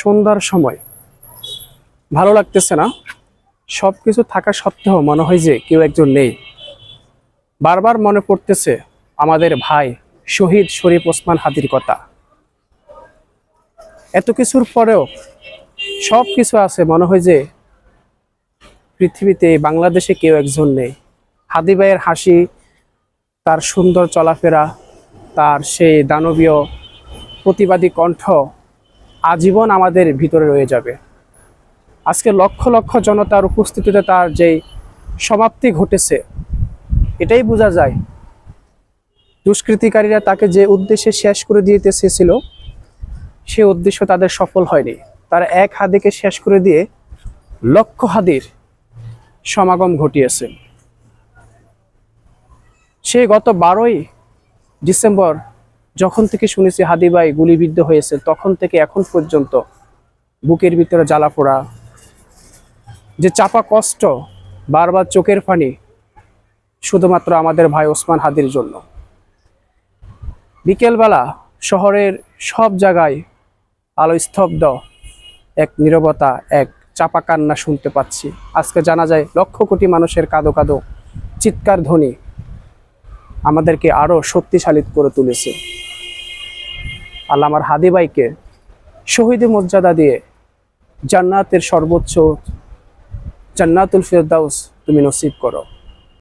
সন্ধ্যার সময়। ভালো লাগতেছে না? সব কিছু থাকা সত্ত্বেও মনে হয় যে কেউ একজন নেই। বারবার মনে পড়তেছে আমাদের ভাই শহীদ শরীফ ওসমান হাদির কথা। এত কিছুর পরেও সব কিছু আছে মনে হয় যে পৃথিবীতে বাংলাদেশে কেউ একজন নেই। হাদি ভাইয়ের হাসি, তার সুন্দর চলাফেরা, তার সেই দানবীয় প্রতিবাদী কণ্ঠ আজীবন আমাদের ভিতরে রয়ে যাবে। আজকে লক্ষ লক্ষ জনতার উপস্থিতিতে তার যেই সমাপ্তি ঘটেছে, এটাই বোঝা যায়। দুষ্কৃতিকারীরা তাকে যে উদ্দেশ্যে শেষ করে দিতে চেয়েছিল, সে উদ্দেশ্য তাদের সফল হয়নি। তারা এক হাদিকে শেষ করে দিয়ে লক্ষ হাদির সমাগম ঘটিয়েছে। সে গত বারোই ডিসেম্বর যখন থেকে শুনেছি হাদিবাই গুলিবিদ্ধ হয়েছে, তখন থেকে এখন পর্যন্ত বুকের ভিতরে জ্বালা পোড়া, যে চাপা কষ্ট, বারবার চোখের পানি শুধুমাত্র আমাদের ভাই ওসমান হাদির জন্য। বিকেলবেলা শহরের সব জায়গায় আলো স্তব্ধ, এক নীরবতা, এক চাপা কান্না শুনতে পাচ্ছি। আজকে জানা যায় লক্ষ কোটি মানুষের কাঁদো কাঁদো, চিৎকার ধ্বনি আমাদেরকে আরও শক্তিশালী করে তুলেছে। আল্লাহ আমার হাদি ভাইকে শহীদে মর্যাদা দিয়ে জান্নাতের সর্বোচ্চ জান্নাতুল ফেরদাউস তুমি নসিব করো।